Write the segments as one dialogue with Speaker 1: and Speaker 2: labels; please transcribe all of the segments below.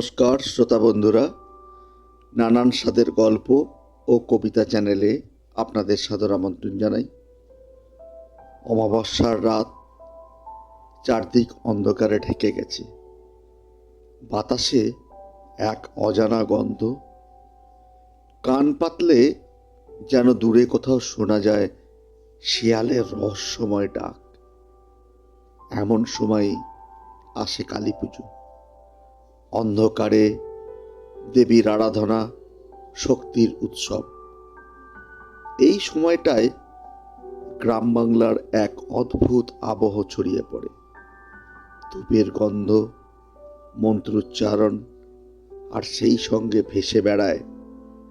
Speaker 1: নমস্কার, শ্রোতা বন্ধুরা। নানান স্বাদের গল্প ও কবিতা চ্যানেলে আপনাদের সাদর আমন্ত্রণ জানাই। অমাবস্যার রাত চারদিক অন্ধকারে ঢেকে গেছে। বাতাসে এক অজানা গন্ধ। কান পাতলে যেন দূরে কোথাও শোনা যায় শিয়ালের রহস্যময় ডাক। এমন সময় আসে কালী পুজো। অন্ধকারে দেবীর আরাধনা শক্তির উৎসব। এই সময়টায় গ্রাম বাংলার এক অদ্ভুত আবহ ছড়িয়ে পড়ে। ধূপের গন্ধ, মন্ত্রোচ্চারণ আর সেই সঙ্গে ভেসে বেড়ায়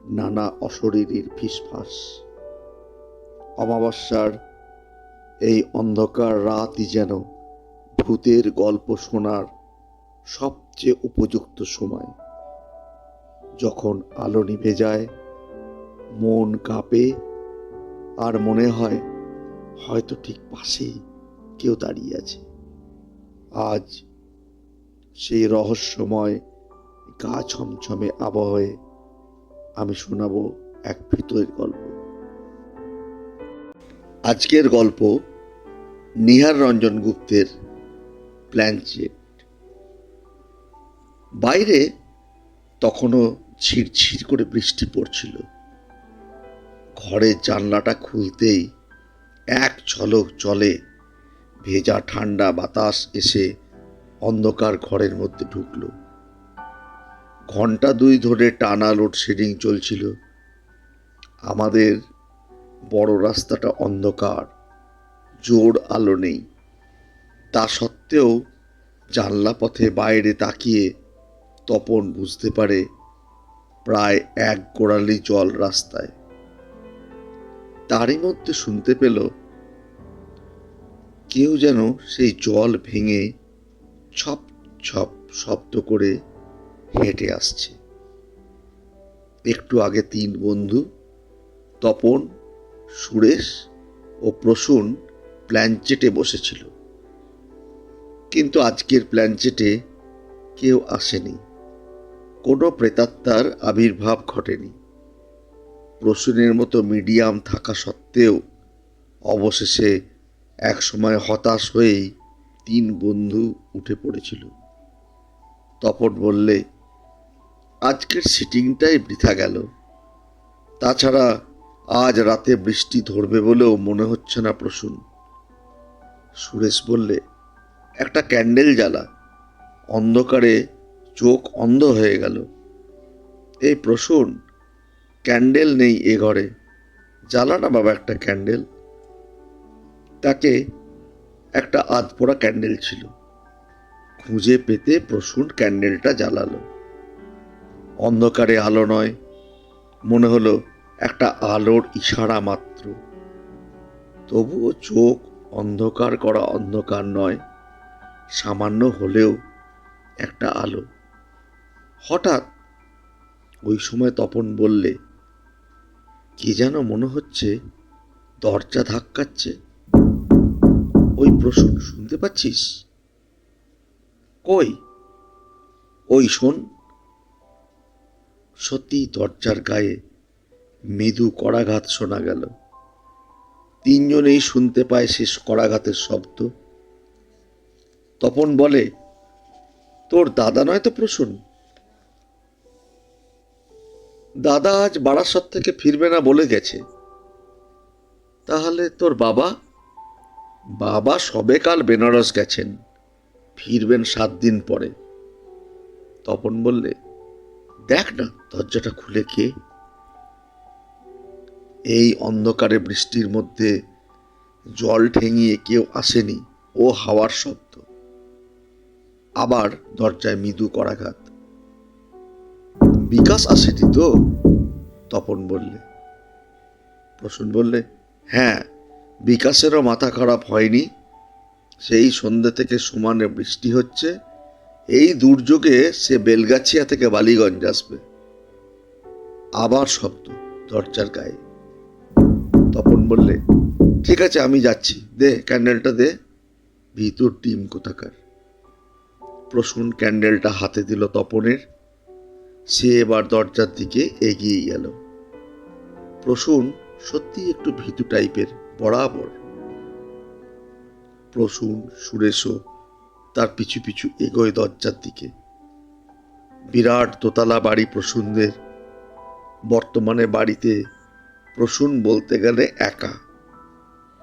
Speaker 1: নানা অশরীরীর ফিসফাস। অমাবস্যার এই অন্ধকার রাতই যেন ভূতের গল্প শোনার সবচেয়ে উপযুক্ত সময়। যখন আলো নিভে যায়, মন কাঁপে, আর মনে হয়, হয়তো ঠিক পাশেই কেউ দাঁড়িয়ে আছে। আজ সেই রহস্যময় গা ছমছমে আবহাওয়ে আমি শোনাবো এক ভীতের গল্প। আজকের গল্প নিহার রঞ্জন গুপ্তের প্ল্যানচেট বাইরে তখনও ঝিরঝির করে বৃষ্টি পড়ছিল। ঘরের জানলাটা খুলতেই এক ঝলক জলে ভেজা ঠান্ডা বাতাস এসে অন্ধকার ঘরের মধ্যে ঢুকল। ঘণ্টা দুই ধরে টানা লোডশেডিং চলছিল। আমাদের বড় রাস্তাটা অন্ধকার, জোর আলো নেই। তা সত্ত্বেও জানলা পথে বাইরে তাকিয়ে তপন বুঝতে পারে প্রায় এক গোড়ালি জল রাস্তায়। তারই মধ্যে শুনতে পেল, কেউ যেন সেই জল ভেঙে ছপ ছপ শব্দ করে হেঁটে আসছে। একটু আগে তিন বন্ধু, তপন, সুরেশ ও প্রসূন প্ল্যানচেটে বসেছিল। কিন্তু আজকের প্ল্যানচেটে কেউ আসেনি। কোনো প্রেতাত্মার আবির্ভাব ঘটেনি। প্রসূনের মতো মিডিয়াম থাকা সত্ত্বেও অবশেষে একসময় হতাশ হয়েই তিন বন্ধু উঠে পড়েছিল। তপন বললে, আজকের সিটিংটাই বৃথা গেল। তাছাড়া আজ রাতে বৃষ্টি ধরবে বলেও মনে হচ্ছে না প্রসূন। সুরেশ বললে, একটা ক্যান্ডেল জ্বালা। অন্ধকারে চোখ অন্ধ হয়ে গেল। এই প্রসূন, ক্যান্ডেল নেই এ ঘরে। জ্বালা না বাবা একটা ক্যান্ডেল? তাকে একটা আধপোড়া ক্যান্ডেল ছিল। খুঁজে পেতে প্রসূন ক্যান্ডেলটা জ্বালালো। অন্ধকারে আলো নয়, মনে হলো একটা আলোর ইশারা মাত্র। তবুও চোখ অন্ধকার করা অন্ধকার নয়, সামান্য হলেও একটা আলো। হঠাৎ ওই সময় তপন বললে, কি যেন মনে হচ্ছে দরজা ধাক্কাচ্ছে। ওই প্রশ্ন শুনতে পাচ্ছিস? কই? ওই শোন, সত্যি দরজার গায়ে মৃদু করাঘাত শোনা গেল। তিনজনেই শুনতে পায় শেষ করাঘাতের শব্দ। তপন বলে, তোর দাদা নয় তো প্রসূন? দাদা আজ বারাসত থেকে ফিরবে না বলে গেছে। তাহলে তোর বাবা? বাবা সবে কাল বেনারস গেছেন, ফিরবেন সাত দিন পরে। তপন বললে, দেখ না দরজাটা খুলে কে? এই অন্ধকারে বৃষ্টির মধ্যে জল ঠেঙিয়ে কেউ আসেনি, ও হাওয়ার শব্দ। আবার দরজায় মৃদু করাঘাত। বিকাশ আসেনি তো? তপন বললে। প্রসূন বললে হ্যাঁ বিকাশেরও মাথা খারাপ হয়নি। সেই সন্ধ্যে থেকে সমানে বৃষ্টি হচ্ছে। এই দুর্যোগে সে বেলগাছিয়া থেকে বালিগঞ্জ আসবে। আবার শব্দ দরজার গায়ে। তপন বললে, ঠিক আছে, আমি যাচ্ছি। দে, ক্যান্ডেলটা দে। ভিতর টিম কোথাকার? প্রসূন ক্যান্ডেলটা হাতে দিল তপনের। সে এবার দরজার দিকে এগিয়ে গেল। প্রসূন সত্যি একটু ভীতু টাইপের, বরাবর। প্রসূন সুরেশও তার পিছু পিছু এগোয় দরজার দিকে। বিরাট দোতলা বাড়ি প্রসূনদের। বর্তমানে বাড়িতে প্রসূন বলতে গেলে একা।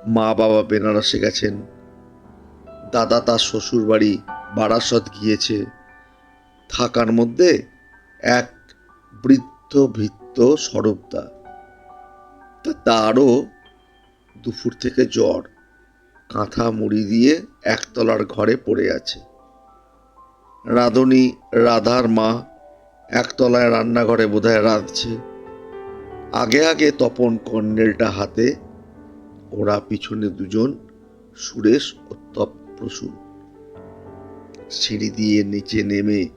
Speaker 1: মা বাবা বেনারসে গেছেন। দাদা তার শ্বশুর বাড়ি বারাসত গিয়েছে। থাকার মধ্যে এক বৃদ্ধ ভৃত্য সরবদা তা তারও দুপুর থেকে জ্বর। কাঁথা মুড়ি দিয়ে একতলার ঘরে পড়ে আছে। রাঁধুনি রাধার মা একতলায় রান্নাঘরে বোধহয় রাঁধছে। আগে আগে তপন কর্নেলটা হাতে, ওরা পিছনে দুজন, সুরেশ ও তপ প্রসূন সিঁড়ি দিয়ে নিচে নেমে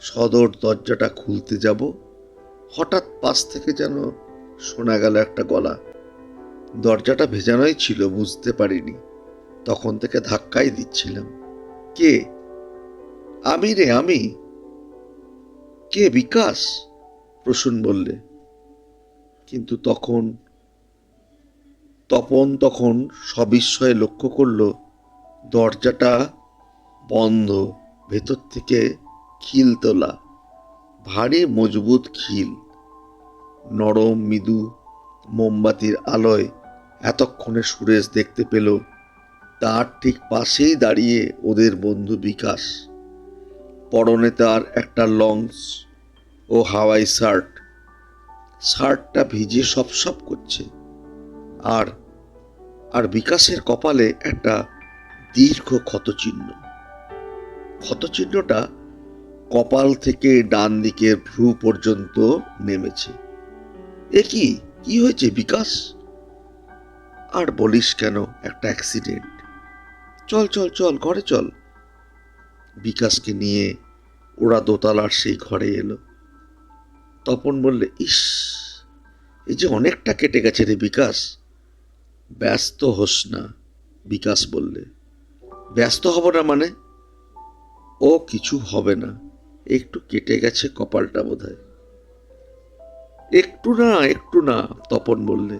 Speaker 1: সদর দরজাটা খুলতে যাব। হঠাৎ পাশ থেকে যেন শোনা গেল একটা গলা। দরজাটা ভেজানোই ছিল, বুঝতে পারিনি। তখন থেকে ধাক্কাই দিচ্ছিলাম। কে? আমি রে, আমি? কে বিকাশ? প্রসূন বললে। কিন্তু তখন, তপন তখন সবিস্ময়ে লক্ষ্য করল, দরজাটা বন্ধ, ভেতর থেকে খিল তোলা, ভারী মজবুত খিল। নরম মৃদু মোমবাতির আলোয় এতক্ষণে সুরেশ দেখতে পেল, তার ঠিক পাশেই দাঁড়িয়ে ওদের বন্ধু বিকাশ। পরনে তার একটা লংস ও হাওয়াই শার্ট। শার্টটা ভিজে সপ সপ করছে। আর আর বিকাশের কপালে একটা দীর্ঘ ক্ষতচিহ্ন। ক্ষতচিহ্নটা কপাল থেকে ডান দিকের ভ্রু পর্যন্ত নেমেছে। এ কি? কি হয়েছে, বিকাশ? আর বলিস কেন একটা অ্যাক্সিডেন্ট চল চল চল, ঘরে চল। বিকাশকে নিয়ে ওরা দোতলার সেই ঘরে এলো। তপন বললে, ইস এই যে অনেকটা কেটে গেছে রে বিকাশ। ব্যস্ত হোস না। বিকাশ বললে, ব্যস্ত হব না মানে? ও কিছু হবে না। একটু কেটে গেছে কপালটা বোধহয়। একটু না একটু না, তপন বললে।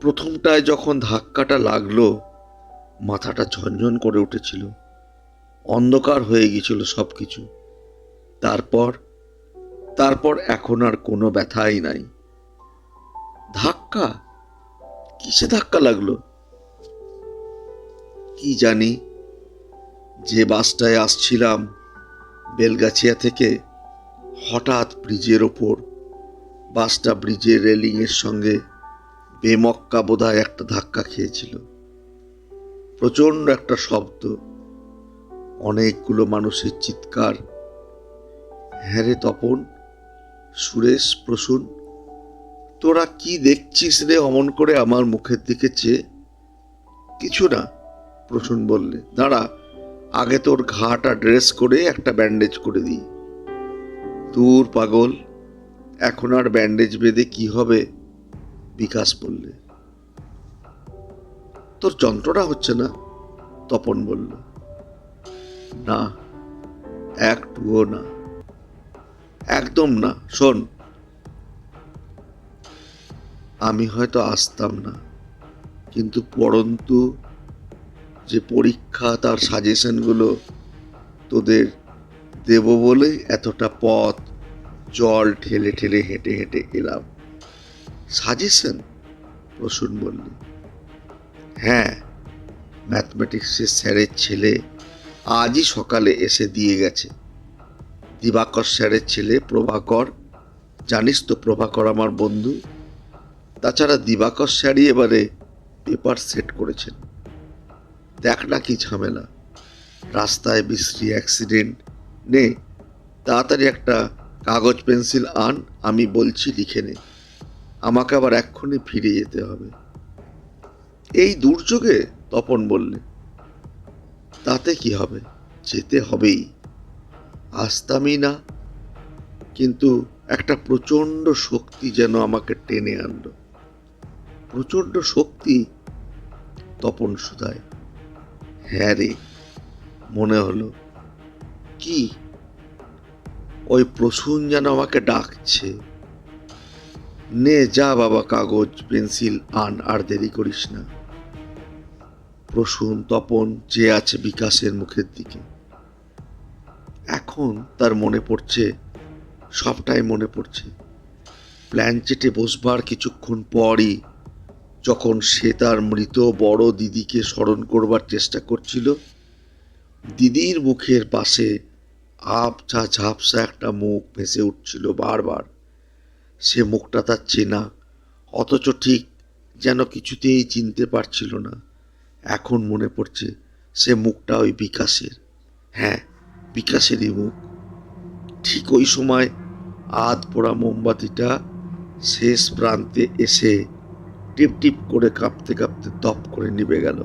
Speaker 1: প্রথমটায় যখন ধাক্কাটা লাগল, মাথাটা ঝনঝন করে উঠেছিল। অন্ধকার হয়ে গিয়েছিল সব কিছু তারপর তারপর এখন আর কোনো ব্যথাই নাই। ধাক্কা? কিসে ধাক্কা লাগল? কি জানি, যে বাসটায় আসছিলাম বেলগাছিয়া থেকে হঠাৎ ব্রিজের ওপর, বাসটা ব্রিজের রেলিংয়ের সঙ্গে বেমক্কা বোধহয় একটা ধাক্কা খেয়েছিল। প্রচণ্ড একটা শব্দ, অনেকগুলো মানুষের চিৎকার। হ্যাঁ তপন, সুরেশ, প্রসূন, তোরা কি দেখছিস রে অমন করে আমার মুখের দিকে চেয়ে? কিছু না, প্রসূন বললে। দাঁড়া আগে তোর ঘাটা ড্রেস করে একটা ব্যান্ডেজ করে দিই। দূর পাগল, এখন আর ব্যান্ডেজ বেঁধে কি হবে? বিকাশ বললে। তোর যন্ত্রণা হচ্ছে না? তপন বলল। না একটুও না। একদম না, শোন। আমি হয়তো আসতাম না, কিন্তু পরন্তু যে পরীক্ষা, তার সাজেশনগুলো তোদের দেব বলে এতটা পথ, জল ঠেলে ঠেলে হেঁটে হেঁটে এলাম। সাজেশন প্রসূন বললে। হ্যাঁ ম্যাথমেটিক্সের স্যারের ছেলে আজই সকালে এসে দিয়ে গেছে। দিবাকর স্যারের ছেলে প্রভাকর, জানিস তো প্রভাকর আমার বন্ধু? তাছাড়া দিবাকর স্যারই এবারে পেপার সেট করেছেন। দেখ না কি ঝামেলা। রাস্তায় বিশ্রী অ্যাক্সিডেন্ট নে, তাড়াতাড়ি একটা কাগজ পেন্সিল আন, আমি বলছি লিখে নে। আমাকে আবার এক্ষুনি ফিরে যেতে হবে। এই দুর্যোগে তপন বললে, তাতে কি হবে? যেতে হবেই। আসতামই না, কিন্তু একটা প্রচণ্ড শক্তি যেন আমাকে টেনে আনলো। প্রচণ্ড শক্তি তপন সুধায় হ্যাঁ রে, মনে হলো। কি? ওই প্রসূন যেন আমাকে ডাকছে। নে, যা বাবা, কাগজ, পেন্সিল আন, আর দেরি করিস না। প্রসূন, তপন, যে আছে বিকাশের মুখের দিকে। এখন তার মনে পড়ছে, সবটাই মনে পড়ছে। প্ল্যান চেটে বসবার কিছুক্ষণ পরই যখন সে তার মৃত বড় দিদিকে স্মরণ করবার চেষ্টা করছিল, দিদির মুখের পাশে আবছা ঝাপসা একটা মুখ ভেসে উঠছিল বারবার। সে মুখটা তার চেনা, অথচ ঠিক যেন কিছুতেই চিনতে পারছিল না। এখন মনে পড়ছে সে মুখটা ওই বিকাশের। হ্যাঁ বিকাশেরই মুখ। ঠিক ওই সময় আধ পোড়া মোমবাতিটা শেষ প্রান্তে এসে টিপ টিপ করে কাঁপতে কাঁপতে তপ করে নিভে গেল।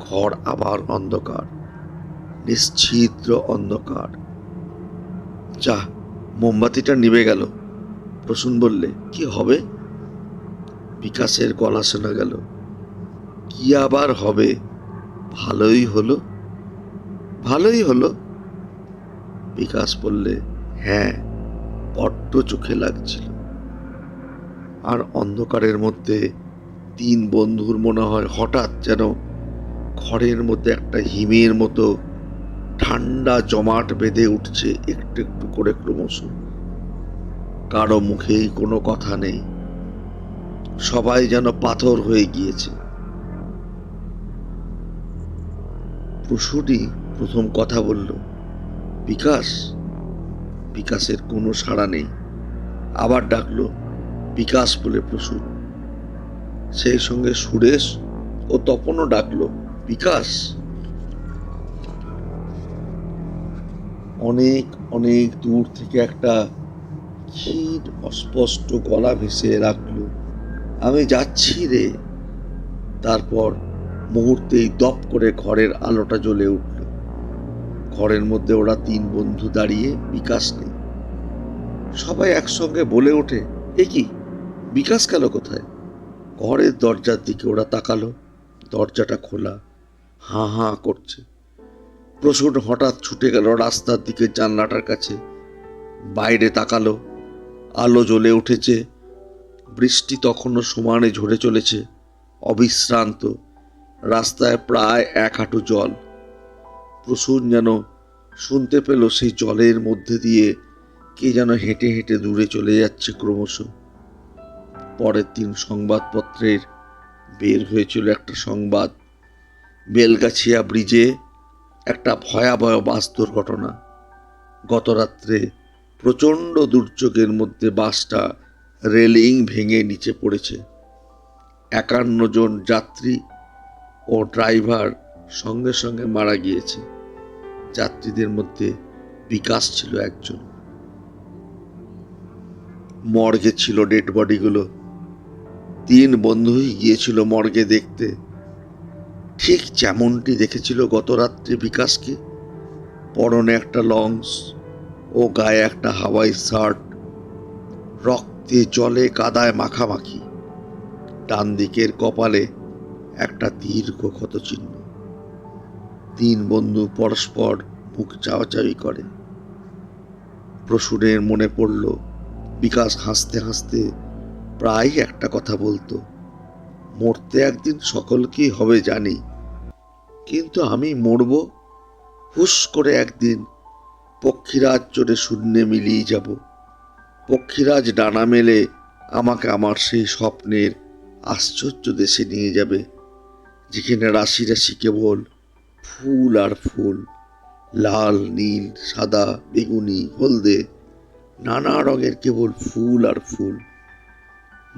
Speaker 1: ঘর আবার অন্ধকার নিশ্ছিদ্র অন্ধকার। যা মোমবাতিটা নিভে গেল। প্রসূন বললে, কি হবে? বিকাশের গলা শোনা গেল, কি আবার হবে? ভালোই হলো? ভালোই হলো? বিকাশ বললে হ্যাঁ বড্ড চোখে লাগছিল। আর অন্ধকারের মধ্যে তিন বন্ধুর মনে হয় হঠাৎ যেন ঘরের মধ্যে একটা হিমের মতো ঠান্ডা জমাট বেঁধে উঠছে একটু একটু করে ক্রমশ। কারও মুখেই কোনো কথা নেই। সবাই যেন পাথর হয়ে গিয়েছে। প্রসূটি প্রথম কথা বলল, বিকাশ? বিকাশের কোনো সাড়া নেই। আবার ডাকলো বিকাশ বলে প্রসূন সেই সঙ্গে সুরেশ ও তপনও ডাকলো, বিকাশ। অনেক অনেক দূর থেকে একটা ক্ষীণ, অস্পষ্ট গলা ভেসে রাখল, আমি যাচ্ছি রে। তারপর মুহূর্তেই দপ করে ঘরের আলোটা জ্বলে উঠল। ঘরের মধ্যে ওরা তিন বন্ধু দাঁড়িয়ে বিকাশ নেই। সবাই একসঙ্গে বলে ওঠে, এ কি? বিকাশ গেল কোথায়? ঘরের দরজার দিকে ওরা তাকালো, দরজাটা খোলা, হাঁ হাঁ করছে। প্রসূন হঠাৎ ছুটে গেল রাস্তার দিকে জানলাটার কাছে। বাইরে তাকালো, আলো জ্বলে উঠেছে, বৃষ্টি তখনও সমানে ঝরে চলেছে, অবিশ্রান্ত, রাস্তায় প্রায় এক হাঁটু জল। প্রসূন যেন শুনতে পেল সেই জলের মধ্যে দিয়ে কে যেন হেঁটে হেঁটে দূরে চলে যাচ্ছে ক্রমশ। পরের দিন সংবাদপত্রের বের হয়েছিল একটা সংবাদ। বেলগাছিয়া ব্রিজে একটা ভয়াবহ বাস দুর্ঘটনা। গত রাত্রে প্রচণ্ড দুর্যোগের মধ্যে বাসটা রেলিং ভেঙে নিচে পড়েছে। একান্ন জন যাত্রী ও ড্রাইভার সঙ্গে সঙ্গে মারা গিয়েছে। যাত্রীদের মধ্যে বিকাশ ছিল একজন। মর্গে ছিল ডেড বডিগুলো। তিন বন্ধুই গিয়েছিল মর্গে দেখতে। ঠিক যেমনটি দেখেছিল গত রাত্রে বিকাশকে। পরনে একটা লংস ও গায়ে একটা হাওয়াই শার্ট। রক্তে জলে কাদায় মাখামাখি। ডান দিকের কপালে একটা দীর্ঘ ক্ষতচিহ্ন তিন বন্ধু পরস্পর মুখ চাওয়াচাওয়ি করে। প্রসূনের মনে পড়ল, বিকাশ হাসতে হাসতে প্রায় একটা কথা বলতো, মরতে একদিন সকলকেই হবে জানি, কিন্তু আমি মরব হুস করে একদিন পক্ষীরাজ চড়ে শূন্যে মিলিয়ে যাব, পক্ষীরাজ ডানা মেলে আমাকে আমার সেই স্বপ্নের আশ্চর্য দেশে নিয়ে যাবে, যেখানে রাশি রাশি কেবল ফুল আর ফুল, লাল, নীল, সাদা, বেগুনি, হলদে, নানা রঙের কেবল ফুল আর ফুল।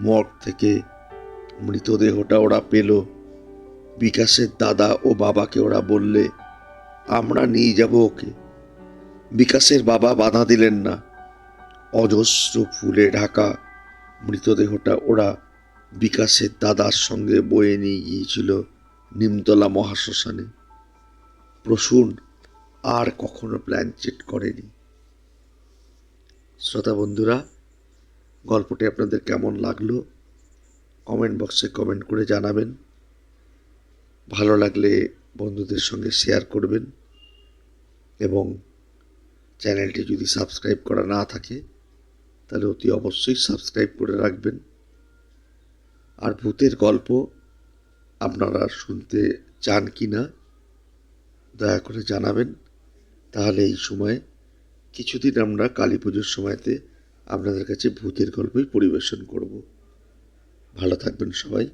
Speaker 1: মঠ থেকে মৃতদেহটা ওরা পেল। বিকাশের দাদা ও বাবাকে ওরা বললে, আমরা নিয়ে যাব ওকে। বিকাশের বাবা বাধা দিলেন না। অজস্র ফুলে ঢাকা মৃতদেহটা ওরা বিকাশের দাদার সঙ্গে বয়ে নিয়ে গিয়েছিল নিমতলা মহাশ্মশানে। প্রসূন আর কখনো প্ল্যান চেট করেনি। শ্রোতা বন্ধুরা গল্পটি আপনাদের কেমন লাগল? কমেন্ট বক্সে কমেন্ট করে জানাবেন। ভালো লাগলে বন্ধুদের সঙ্গে শেয়ার করবেন এবং চ্যানেলটি যদি সাবস্ক্রাইব করা না থাকে, তাহলে অতি অবশ্যই সাবস্ক্রাইব করে রাখবেন। আর ভূতের গল্প আপনারা শুনতে চান কি না দয়া করে জানাবেন। তাহলে এই সময়ে কিছুদিন আমরা কালী পুজোর সময়তে আপনাদের কাছে ভূতের গল্পই পরিবেশন করব। ভালো থাকবেন সবাই।